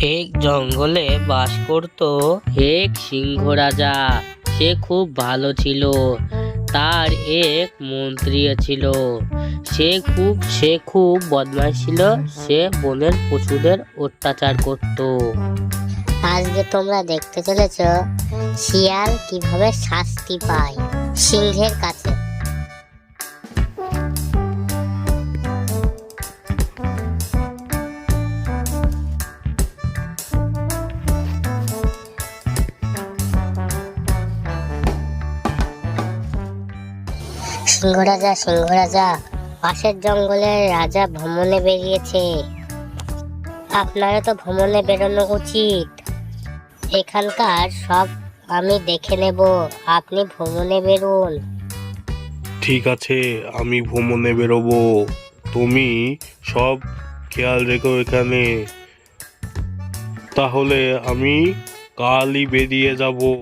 এক জঙ্গলে বাস করত এক সিংহ রাজা। সে খুব ভালো ছিল। তার এক মন্ত্রী ছিল। সে খুব সে খুব বদমাশ ছিল। সে বনের পশুদের অত্যাচার করত। আজকে তোমরা দেখতে চলেছ শিয়াল কীভাবে শাস্তি পায় সিংহের কাছে। সিংহরাজা সিংহরাজা, পাশের জঙ্গলের রাজা ভ্রমণে বেরিয়েছে। আপনারা তো ভ্রমণে বেরোনো উচিত। এখানকার সব আমি দেখে নেব। আপনি ভ্রমণে বেরোন। ঠিক আছে, আমি ভ্রমণে বেরোবো। তুমি সব খেয়াল রেখো এখানে। তাহলে আমি কালই বেরিয়ে যাব।